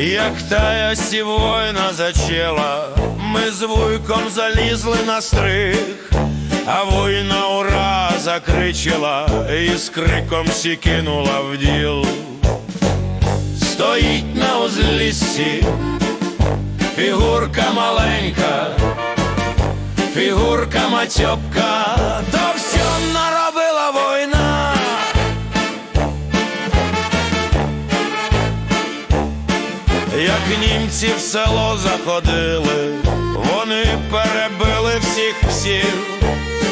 Як тая сівойна зачела, ми з вуйком залізли на стриг, а война ура закричала і з криком сі кинула в діл. Стоїть на узліссі, фігурка маленька, фігурка матьопка, Як німці в село заходили, вони перебили всіх всіх,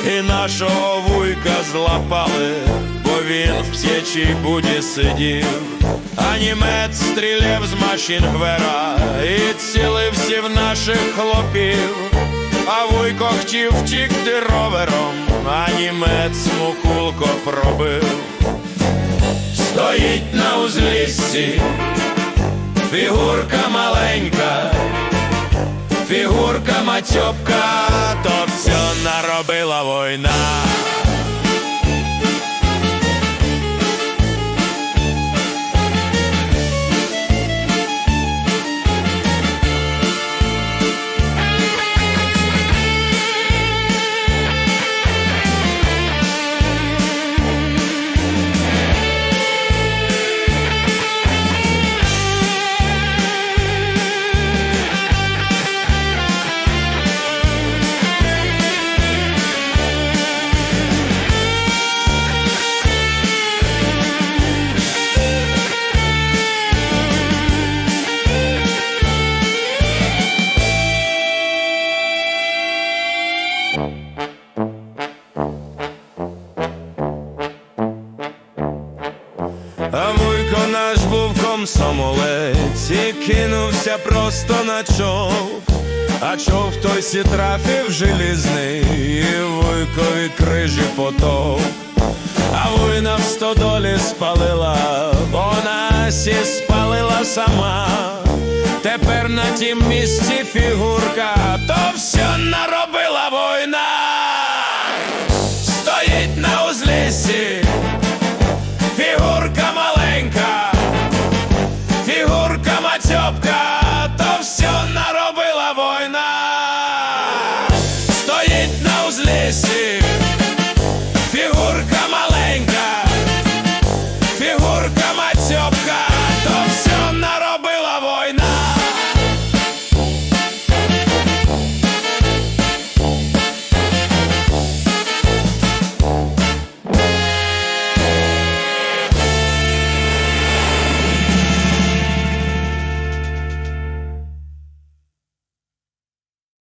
і нашого вуйка злапали, бо він в псячій буді сидів, а німець стріляв з машингвера і цілився в наших хлопів, а вуйко хотів втікти ровером, а німець мукулко пробив. Стоїть на узліссі Фігурка маленька, фігурка мацьопка, то все наробила війна. Комсомолець і кинувся просто на чов. А чов той сі трафив желізний, і вуйкові крижі потов. А вуйна в стодолі спалила, вона сі спалила сама. Тепер на тім місці фігурка,